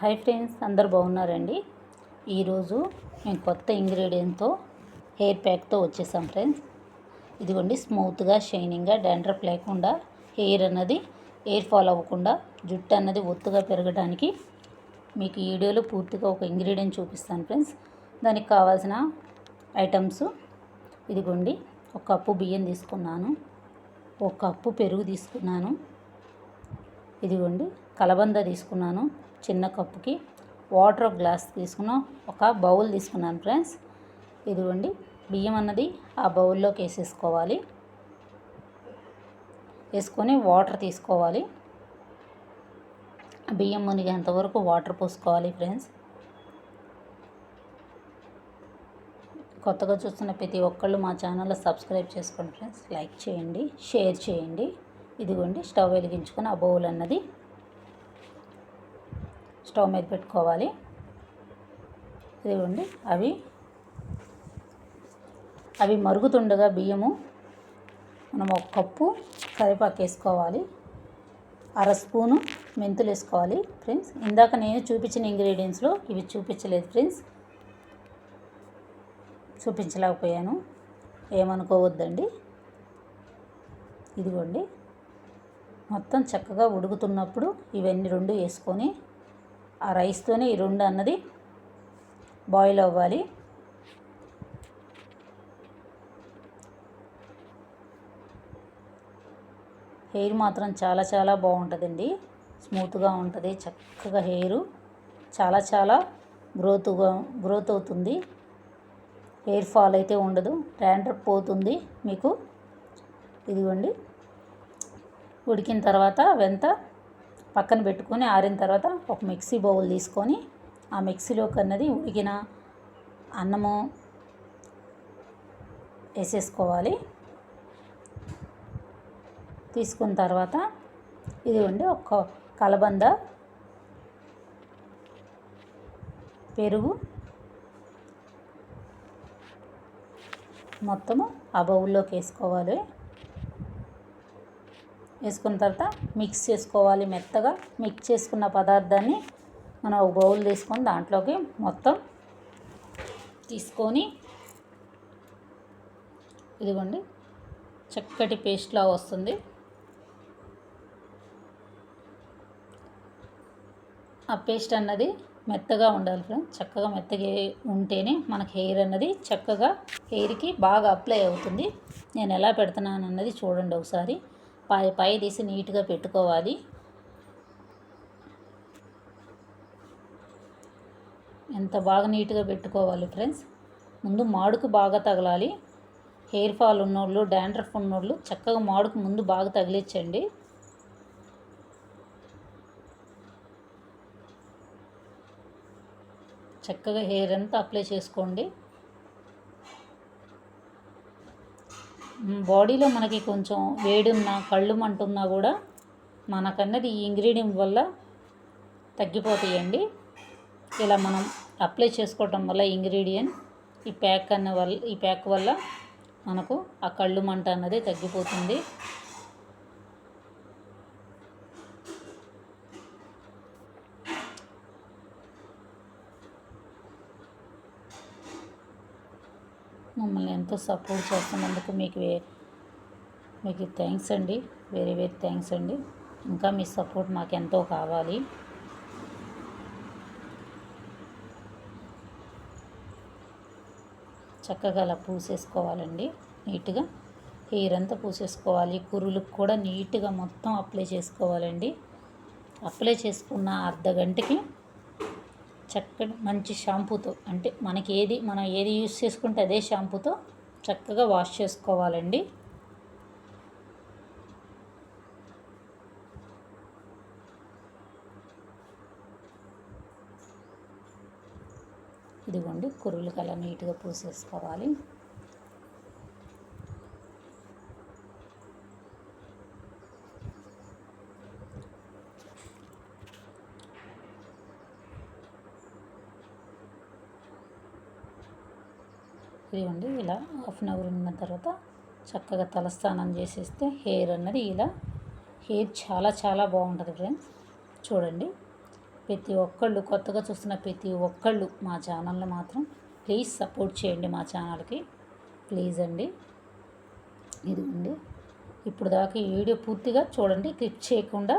Hi friends అందరు బాగున్నారండి? ఈరోజు మేము కొత్త ఇంగ్రీడియంట్తో హెయిర్ ప్యాక్తో వచ్చేసాం ఫ్రెండ్స్. ఇదిగోండి స్మూత్గా షైనింగ్గా డాండ్రఫ్ లేకుండా హెయిర్ అన్నది హెయిర్ ఫాల్ అవ్వకుండా జుట్టు అన్నది ఒత్తుగా పెరగడానికి మీకు ఈ వీడియోలో పూర్తిగా ఒక ఇంగ్రీడియంట్ చూపిస్తాను ఫ్రెండ్స్. దానికి కావాల్సిన ఐటమ్స్ ఇదిగోండి ఒక కప్పు బియ్యం తీసుకున్నాను ఒక కప్పు పెరుగు తీసుకున్నాను. ఇదిగోండి కలబంద తీసుకున్నాను చిన్న కప్పుకి. వాటర్ ఒక గ్లాస్ తీసుకున్నాం. ఒక బౌల్ తీసుకున్నాను ఫ్రెండ్స్. ఇదిగోండి బియ్యం అన్నది ఆ బౌల్లోకి వేసేసుకోవాలి. వేసుకొని వాటర్ తీసుకోవాలి. బియ్యం మునిగేంతవరకు వాటర్ పోసుకోవాలి ఫ్రెండ్స్. కొత్తగా చూస్తున్న ప్రతి ఒక్కళ్ళు మా ఛానల్లో సబ్స్క్రైబ్ చేసుకోండి ఫ్రెండ్స్. లైక్ చేయండి షేర్ చేయండి. ఇదిగోండి స్టవ్ వెలిగించుకొని ఆ బౌల్ అన్నది స్టవ్ మీద పెట్టుకోవాలి. ఇదిగోండి అవి. అవి మరుగుతుండగా బియ్యము మనం ఒక కప్పు కరివేపాకు వేసుకోవాలి. అర స్పూను మెంతులు వేసుకోవాలి ఫ్రెండ్స్. ఇందాక నేను చూపించిన ఇంగ్రీడియంట్స్లో ఇవి చూపించలేదు ఫ్రెండ్స్. చూపించలేకపోయాను. ఏమనుకోవద్దండి. ఇదిగోండి. మొత్తం చక్కగా ఉడుకుతున్నప్పుడు ఇవన్నీ రెండు వేసుకొని ఆ రైస్తోనే ఈ రెండు అన్నది బాయిల్ అవ్వాలి. హెయిర్ మాత్రం చాలా చాలా బాగుంటుందండి. స్మూత్గా ఉంటుంది చక్కగా హెయిర్ చాలా చాలా గ్రోత్గా గ్రోత్ అవుతుంది. హెయిర్ ఫాల్ అయితే ఉండదు డాండ్రఫ్ పోతుంది మీకు. ఇదిగోండి. ఉడికిన తర్వాత వెంత పక్కన పెట్టుకొని ఆరిన తర్వాత ఒక మిక్సీ బౌల్ తీసుకొని ఆ మిక్సీలోకి అన్నది ఉడికిన అన్నము వేసేసుకోవాలి. తీసుకున్న తర్వాత ఇదిగోండి ఒక కలబంద పెరుగు మొత్తము ఆ బౌల్లోకి వేసుకోవాలి. వేసుకున్న తర్వాత మిక్స్ చేసుకోవాలి మెత్తగా. మిక్స్ చేసుకున్న పదార్థాన్ని మనం ఒక బౌల్ తీసుకొని దాంట్లోకి మొత్తం తీసుకొని ఇదిగోండి చక్కటి పేస్ట్లా వస్తుంది. ఆ పేస్ట్ అన్నది మెత్తగా ఉండాలి ఫ్రెండ్స్. చక్కగా మెత్తగా ఉంటేనే మనకి హెయిర్ అన్నది చక్కగా హెయిర్కి బాగా అప్లై అవుతుంది. నేను ఎలా పెడుతున్నాను అన్నది చూడండి ఒకసారి. పై పై తీసి నీట్గా పెట్టుకోవాలి. ఎంత బాగా నీట్గా పెట్టుకోవాలి ఫ్రెండ్స్. ముందు మాడుకు బాగా తగలాలి. హెయిర్ ఫాల్ ఉన్నోళ్ళు డాండ్రఫ్ ఉన్నోళ్ళు చక్కగా మాడుకు ముందు బాగా తగిలించండి. చక్కగా హెయిర్ అంతా అప్లై చేసుకోండి. బాడీలో మనకి కొంచెం వేడి కళ్ళు మంటున్నా కూడా మనకన్నది ఈ ఇంగ్రీడియంట్ వల్ల తగ్గిపోతాయండి. ఇలా మనం అప్లై చేసుకోవటం వల్ల ఇంగ్రీడియంట్ ఈ ప్యాక్ అన్న వల్ల ఈ ప్యాక్ వల్ల మనకు ఆ కళ్ళు మంట అన్నది తగ్గిపోతుంది. మమ్మల్ని ఎంతో సపోర్ట్ చేస్తున్నందుకు మీకు మీకు థ్యాంక్స్ అండి. వెరీ వెరీ థ్యాంక్స్ అండి. ఇంకా మీ సపోర్ట్ మాకు ఎంతో కావాలి. చక్కగా అలా పూసేసుకోవాలండి నీట్గా. హెయిర్ అంతా పూసేసుకోవాలి. కురులకు కూడా నీట్గా మొత్తం అప్లై చేసుకోవాలండి. అప్లై చేసుకున్న అర్ధ గంటకి చక్కటి మంచి షాంపూతో అంటే మనకి ఏది మనం ఏది యూస్ చేసుకుంటే అదే షాంపూతో చక్కగా వాష్ చేసుకోవాలండి. ఇదిగోండి కురులకు అలా నీట్గా పూసేసుకోవాలి. ఇదిగోండి ఇలా హాఫ్ అన్ అవర్ ఉన్న తర్వాత చక్కగా తలస్నానం చేసేస్తే హెయిర్ అన్నది ఇలా హెయిర్ చాలా చాలా బాగుంటుంది ఫ్రెండ్స్ చూడండి. ప్రతి ఒక్కళ్ళు కొత్తగా చూస్తున్న ప్రతి ఒక్కళ్ళు మా ఛానల్ని మాత్రం ప్లీజ్ సపోర్ట్ చేయండి మా ఛానల్కి ప్లీజ్ అండి. ఇదిగోండి. ఇప్పుడు దాకా ఈ వీడియో పూర్తిగా చూడండి. క్లిక్ చేయకుండా